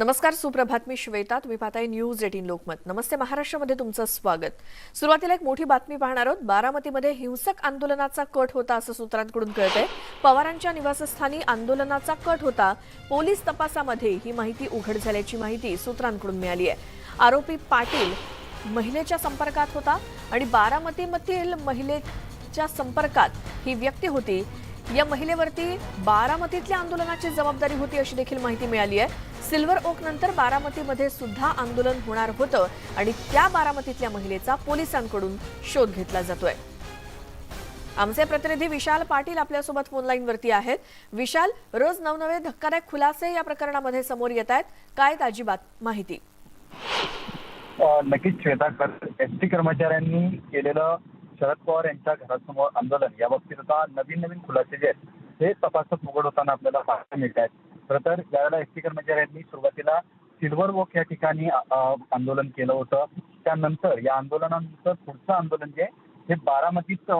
नमस्कार सुप्रभात. मी श्वेता. तुम्ही पाहताय न्यूज एटीन लोकमत. नमस्ते महाराष्ट्रामध्ये तुमचं स्वागत. सुरुवातीला एक मोठी बातमी पाहणार आहोत. बारामतीमध्ये हिंसक आंदोलनाचा कट होता असं सूत्रांकडून कळतंय. पवारांच्या निवासस्थानी आंदोलनाचा कट होता. पोलीस तपासामध्ये ही माहिती उघड झाल्याची माहिती सूत्रांकडून मिळाली आहे. आरोपी पाटील महिलेच्या संपर्कात होता आणि बारामतीमधील महिलेच्या संपर्कात ही व्यक्ती होती. या महिलेवरती बारामतीतल्या आंदोलनाची जबाबदारी होती अशी देखील माहिती मिळाली आहे. सिल्वर ओक नंतर बारामतीमध्ये सुद्धा आंदोलन होणार होतं आणि त्या बारामतीतल्या महिलेचा पोलिसांकडून शोध घेतला जातोय. आमचे प्रतिनिधी विशाल पाटील आपल्यासोबत फोन लाईनवरती आहेत. विशाल रोज नवनवे धक्कादायक खुलासे या प्रकरणामध्ये समोर येत आहेत. काय ताजी बात माहिती? नक्कीच श्वेता एस टी कर्मचाऱ्यांनी केलेलं शरद पवार यांच्या घरासमोर आंदोलन. या बाबतीत आता नवीन नवीन खुलासे जे आहेत ते तपासात उघड होताना आपल्याला पाहायला मिळत आहेत. खरं तर ज्यावेळेला एस टी कर्मचाऱ्यांनी सुरुवातीला सिल्वर वॉक या ठिकाणी आंदोलन केलं होतं त्यानंतर या आंदोलनानंतर पुढचं आंदोलन जे हे बारामतीत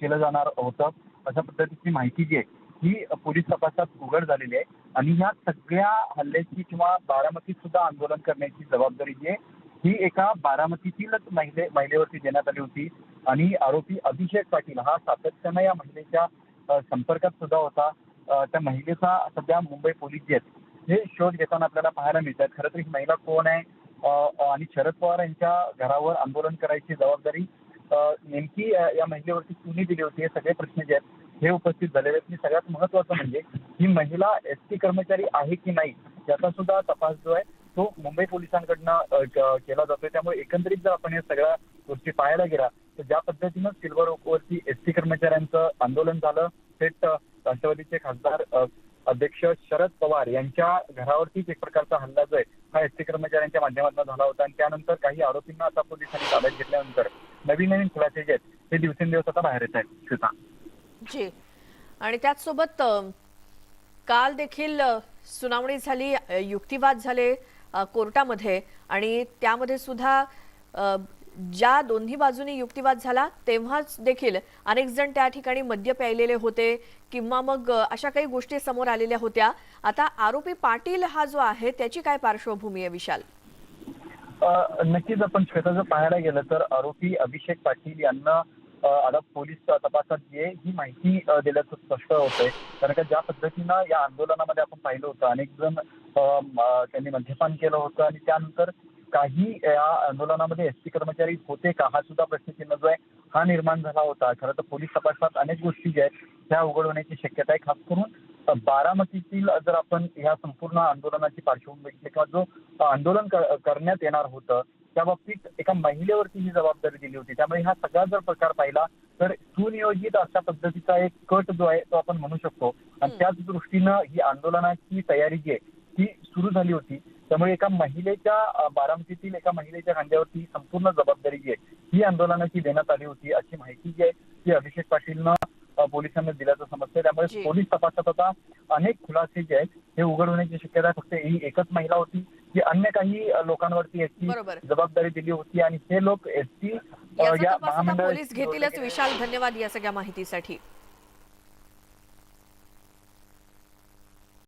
केलं जाणार होतं अशा पद्धतीची माहिती जी आहे ही पोलीस तपासात उघड झालेली आहे. आणि ह्या सगळ्या हल्ल्याची किंवा बारामतीत सुद्धा आंदोलन करण्याची जबाबदारी जी आहे ही एका बारामतीतीलच महिले महिलेवरती देण्यात आली होती. आणि आरोपी अभिषेक पाटील हा सातत्यानं या महिलेच्या संपर्कात सुद्धा होता. त्या महिलेचा सध्या मुंबई पोलीस जे आहेत हे शोध घेताना आपल्याला पाहायला मिळतात खरं तर ही महिला कोण आहे? आणि शरद पवार यांच्या घरावर आंदोलन करायची जबाबदारी नेमकी या महिलेवरती कुणी दिली होती? हे सगळे प्रश्न जे आहेत हे उपस्थित झालेले आहेत. आणि सगळ्यात महत्वाचं म्हणजे ही महिला एस टी कर्मचारी आहे की नाही याचा सुद्धा तपास जो आहे तो मुंबई पोलिसांकडनं केला जातोय. त्यामुळे एकंदरीत जर आपण या सगळ्या गोष्टी पाहायला गेला ज्या पद्धतीनं सिल्वर ओकवरती एस टी कर्मचाऱ्यांचं आंदोलन झालं थेट राष्ट्रवादीचे खासदार अध्यक्ष शरद पवार यांच्या घरावरतीच एक प्रकारचा हल्ला जो आहे हा एस टी कर्मचाऱ्यांच्या माध्यमातून झाला होता. आणि त्यानंतर काही आरोपींना आता पोलिसांनी ताब्यात घेतल्यानंतर नवीन नवीन खुलासे जे आहेत ते दिवसेंदिवस आता बाहेर येत आहेत. श्वेता. जी. आणि त्याचसोबत काल देखील सुनावणी झाली युक्तिवाद झाले कोर्टामध्ये. आणि त्यामध्ये सुद्धा ज्या दोन्ही बाजूनी युक्तिवाद झाला तेव्हाच देखील अनेक जण त्या ठिकाणी मद्य प्यायलेले होते किंवा मग अशा काही गोष्टी समोर आलेल्या होत्या. आता आरोपी पाटील हा जो आहे त्याची काय पार्श्वभूमी आहे विशाल? नक्कीच आपण श्वेता जर पाहायला गेलं तर आरोपी अभिषेक पाटील यांना अ, पोलीस तपासात जे ही माहिती दिल्याचं स्पष्ट होतंय. कारण का ज्या पद्धतीनं या आंदोलनामध्ये आपण पाहिलं होतं अनेक जण त्यांनी मद्यपान केलं होतं आणि त्यानंतर काही या आंदोलनामध्ये एस टी कर्मचारी होते का? हा सुद्धा प्रश्नचिन्ह जो आहे हा निर्माण झाला होता. खरं तर पोलीस तपासात अनेक गोष्टी ज्या आहेत त्या उघड होण्याची शक्यता आहे. खास करून बारामतीतील जर आपण ह्या संपूर्ण आंदोलनाची पार्श्वभूमी किंवा जो आंदोलन करण्यात येणार होतं त्या बाबतीत एका महिलेवरती ही जबाबदारी दिली होती. त्यामुळे हा सगळा जर प्रकार पाहिला तर सुनियोजित अशा पद्धतीचा एक कट जो आहे तो आपण म्हणू शकतो. आणि. त्याच दृष्टीनं ही आंदोलनाची तयारी जी आहे ती सुरू झाली होती. त्यामुळे एका महिलेच्या बारामतीतील एका महिलेच्या खांद्यावरती ही संपूर्ण जबाबदारी जी आहे ही आंदोलनाची देण्यात आली होती अशी माहिती जी आहे ती अभिषेक पाटीलनं पोलिसांना दिल्याचं समजतंय जी. त्यामुळे पोलीस तपासात आता अनेक खुलासे जे आहेत हे उघड होण्याची शक्यता फक्त ही एकच महिला होती की अन्य काही लोकांवरती याची. जबाबदारी दिली होती आणि हे लोक एस टी याचा तपास आता पोलीस घेतीलच विशाल धन्यवाद या सगळ्या माहितीसाठी